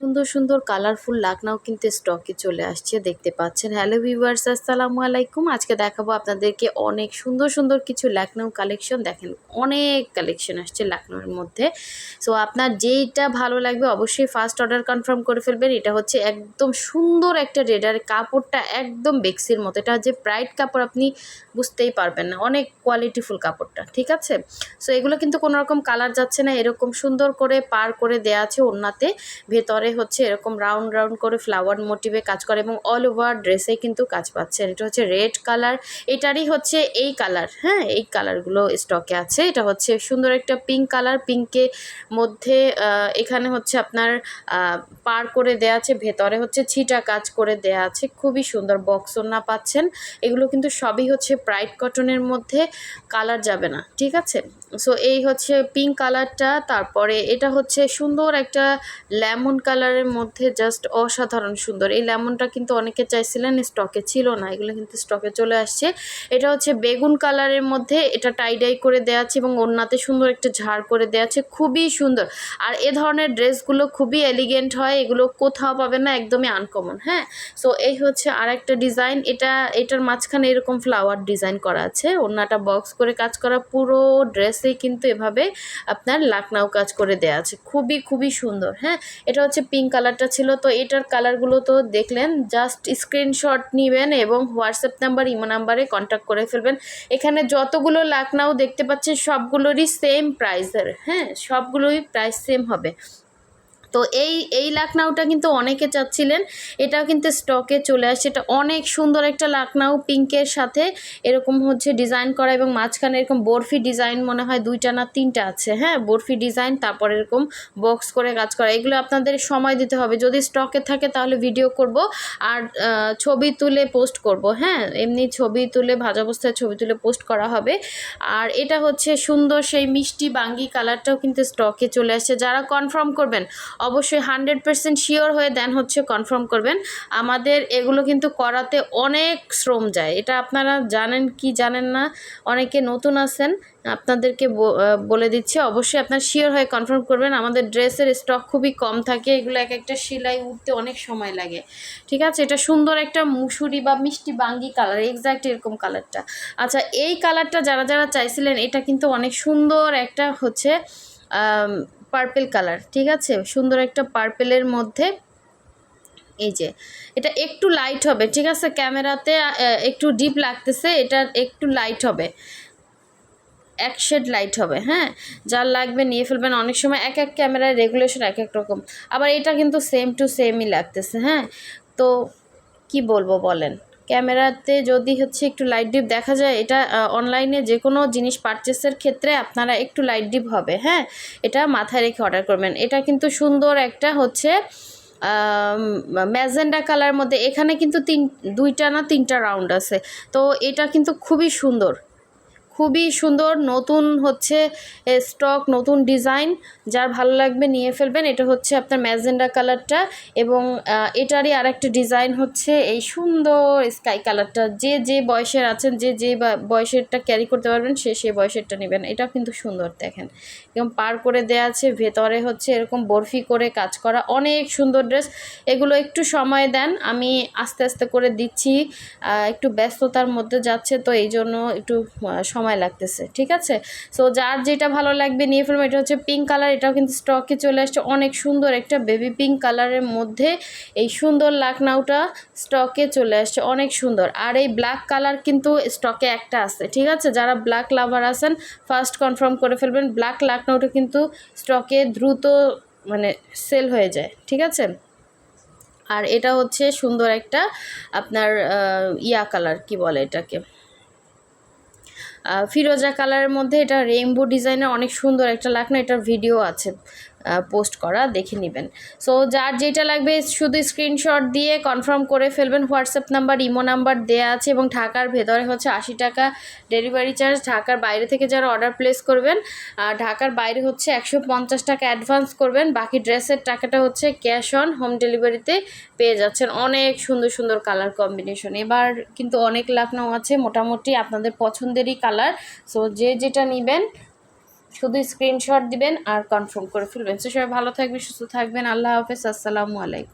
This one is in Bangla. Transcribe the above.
সুন্দর সুন্দর কালারফুল লাকনাও কিন্তু স্টকে চলে আসছে, দেখতে পাচ্ছেন। হ্যালো ভিউয়ার্স আসসালামু আলাইকুম। আজকে দেখাবো আপনাদেরকে অনেক সুন্দর সুন্দর কিছু লাকনাও কালেকশন দেখেন, অনেক কালেকশন আসছে লাকনাওর মধ্যে। সো আপনার যেইটা ভালো লাগবে অবশ্যই ফার্স্ট অর্ডার কনফার্ম করে ফেলবেন। এটা হচ্ছে একদম সুন্দর একটা রেডার কাপড়টা একদম বেক্সির মতো। এটা যে ব্রাইট কাপড় আপনি বুঝতেই পারবেন না। অনেক কোয়ালিটিফুল কাপড়টা, ঠিক আছে? সো এগুলো কিন্তু কোনো রকম কালার যাচ্ছে না। এরকম সুন্দর করে পার করে দেয়া আছে ওনাতে ভেতরে হচ্ছে এরকম রাউন্ড রাউন্ড করে ফ্লাওয়ার মোটিভে কাজ করে এবং অল ওভার ড্রেসে কিন্তু কাজ পাচ্ছেন এটা হচ্ছে রেড কালার এটারই হচ্ছে এই কালার হ্যাঁ? এই কালারগুলো স্টকে আছে। এটা হচ্ছে সুন্দর একটা পিঙ্ক কালার পিঙ্কে মধ্যে এখানে হচ্ছে আপনার পার করে দেয়া আছে, ভেতরে হচ্ছে ছিটা কাজ করে দেয়া আছে। খুবই সুন্দর বক্স না পাচ্ছেন। এগুলো কিন্তু সবই হচ্ছে ব্রাইট কটনের মধ্যে কালার যাবে না, ঠিক আছে? সো এই হচ্ছে পিঙ্ক কালারটা তারপরে এটা হচ্ছে সুন্দর একটা লেমন কালারের মধ্যে জাস্ট অসাধারণ সুন্দর। এই লেমনটা কিন্তু অনেকে চাইছিলেন স্টকে ছিল না, এগুলো কিন্তু স্টকে চলে আসছে। এটা হচ্ছে বেগুন কালারের মধ্যে, এটা টাইডাই করে দেওয়া আছে এবং ওড়নাতে সুন্দর একটা ঝাড় করে দেওয়া আছে, খুবই সুন্দর। আর এ ধরনের ড্রেসগুলো খুবই এলিগেন্ট হয়, এগুলো কোথাও পাবে না, একদমই আনকমন হ্যাঁ? সো এই হচ্ছে আর একটা ডিজাইন এটা, এটার মাঝখানে এরকম ফ্লাওয়ার ডিজাইন করা আছে। ওড়নাটা বক্স করে কাজ করা পুরো ড্রেসেই কিন্তু এভাবে আপনার লাকনাও কাজ করে দেওয়া আছে। খুবই খুবই সুন্দর হ্যাঁ? এটা হচ্ছে পিঙ্ক কালারটা ছিল, তো এটার কালারগুলো তো দেখলেন জাস্ট স্ক্রিনশট নেবেন এবং হোয়াটসঅ্যাপ নাম্বার ইমো নাম্বারে কন্ট্যাক্ট করে ফেলবেন। এখানে যতগুলো লাকনাও দেখতে পাচ্ছেন, সবগুলোরই সেম প্রাইসের হ্যাঁ সবগুলোই প্রাইস সেম হবে। তো এই এই লাকনাউটা কিন্তু অনেকে চাচ্ছিলেন। এটাও কিন্তু স্টকে চলে আসছে। এটা অনেক সুন্দর একটা লাকনাউ পিঙ্কের সাথে এরকম হচ্ছে ডিজাইন করা এবং মাঝখানে এরকম বরফি ডিজাইন মনে হয় দুইটা না তিনটা আছে। হ্যাঁ বরফি ডিজাইন তারপর এরকম বক্স করে কাজ করা। এগুলো আপনাদের সময় দিতে হবে। যদি স্টকে থাকে তাহলে ভিডিও করব আর ছবি তুলে পোস্ট করব। হ্যাঁ এমনি ছবি তুলে, ভাজা অবস্থায় ছবি তুলে পোস্ট করা হবে। আর এটা হচ্ছে সুন্দর সেই মিষ্টি বাঙ্গি কালারটাও কিন্তু স্টকে চলে আসছে। যারা কনফার্ম করবেন অবশ্যই হান্ড্রেড পারসেন্ট শিওর হয়ে দেন হচ্ছে কনফার্ম করবেন। আমাদের এগুলো কিন্তু করাতে অনেক শ্রম যায়। এটা আপনারা জানেন কি জানেন না? অনেকে নতুন আছেন, আপনাদেরকে বলে দিচ্ছি, অবশ্যই আপনার শিওর হয়ে কনফার্ম করবেন। আমাদের ড্রেসের স্টক খুবই কম থাকে, এগুলো এক একটা সেলাই উঠতে অনেক সময় লাগে। ঠিক আছে? এটা সুন্দর একটা মুসুরি বা মিষ্টি বাঙ্গি কালার এক্স্যাক্ট এরকম কালারটা। আচ্ছা এই কালারটা যারা যারা চাইছিলেন, এটা কিন্তু অনেক সুন্দর একটা হচ্ছে পার্পেল কালার ঠিক আছে? সুন্দর একটা পার্পেলের মধ্যে এই যে, এটা একটু লাইট হবে, ঠিক আছে? ক্যামেরাতে একটু ডিপ লাগতেছে এটা একটু লাইট হবে। এক শেড লাইট হবে হ্যাঁ? যার লাগবে নিয়ে ফেলবেন। অনেক সময় এক এক ক্যামেরার রেগুলেশন এক এক রকম। আবার এটা কিন্তু সেম টু সেমই লাগতেছে হ্যাঁ? তো কি বলব বলেন? ক্যামেরাতে যদি হচ্ছে একটু লাইট ডিপ দেখা যায়, এটা অনলাইনে যে কোনো জিনিস পারচেসের ক্ষেত্রে আপনারা একটু লাইট ডিপ হবে হ্যাঁ? এটা মাথায় রেখে অর্ডার করবেন। এটা কিন্তু সুন্দর একটা হচ্ছে ম্যাজেন্ডা কালার মধ্যে, এখানে কিন্তু তিন, দুইটা না তিনটা রাউন্ড আছে। তো এটা কিন্তু খুবই সুন্দর। খুবই সুন্দর, নতুন হচ্ছে স্টক নতুন ডিজাইন যার ভালো লাগবে নিয়ে ফেলবেন, এটা হচ্ছে আপনার ম্যাজেন্ডা কালারটা এবং এটারই আরেকটা ডিজাইন হচ্ছে এই সুন্দর স্কাই কালারটা যে যে বয়সের আছেন, যে যে বয়সেরটা ক্যারি করতে পারবেন, সে সেই বয়সেরটা নেবেন। এটা কিন্তু সুন্দর, দেখেন। এবং পার করে দেওয়া আছে, ভেতরে হচ্ছে এরকম বরফি করে কাজ করা অনেক সুন্দর ড্রেস এগুলো একটু সময় দেন, আমি আস্তে আস্তে করে দিচ্ছি। একটু ব্যস্ততার মধ্যে যাচ্ছে, তো এই জন্য একটু সময় সময় লাগতেছে, ঠিক আছে? সো যার যেটা ভালো লাগবে নিয়ে ফেলব, এটা হচ্ছে পিঙ্ক কালার এটাও কিন্তু স্টকে চলে আসছে। অনেক সুন্দর একটা বেবি পিঙ্ক কালারের মধ্যে এই সুন্দর লাকনাউটা স্টকে চলে আসছে, অনেক সুন্দর। আর এই ব্ল্যাক কালার কিন্তু স্টকে একটা আছে, ঠিক আছে? যারা ব্ল্যাক লাভার আছেন ফার্স্ট কনফার্ম করে ফেলবেন ব্ল্যাক লাকনাউটা কিন্তু স্টকে দ্রুত মানে সেল হয়ে যায়, ঠিক আছে? আর এটা হচ্ছে সুন্দর একটা আপনার ইয়া কালার কি বলে এটাকে? ফিরোজা কালারের মধ্যে এটা রেইনবো ডিজাইনের অনেক সুন্দর একটা লাখনা এটার ভিডিও আছে। পোস্ট করা, দেখে নেবেন। সো যার যেটা লাগবে, শুধু স্ক্রিনশট দিয়ে কনফার্ম করে ফেলবেন। হোয়াটসঅ্যাপ নাম্বার ইমো নাম্বার দেওয়া আছে এবং ঢাকার ভেতরে হচ্ছে আশি টাকা ডেলিভারি চার্জ ঢাকার বাইরে থেকে যারা অর্ডার প্লেস করবেন ঢাকার বাইরে হচ্ছে একশো পঞ্চাশ টাকা অ্যাডভান্স করবেন। বাকি ড্রেসের টাকাটা হচ্ছে ক্যাশ অন হোম ডেলিভারিতে পেয়ে যাচ্ছেন। অনেক সুন্দর সুন্দর কালার কম্বিনেশন এবার কিন্তু অনেক লাকনাও আছে। মোটামুটি আপনাদের পছন্দেরই কালার সো যে যেটা নেবেন শুধু স্ক্রিনশট দিবেন আর কনফার্ম করে ফেলবেন। সো সবাই ভালো থাকবেন, সুস্থ থাকবেন। আল্লাহ হাফেজ, আসসালামু আলাইকুম।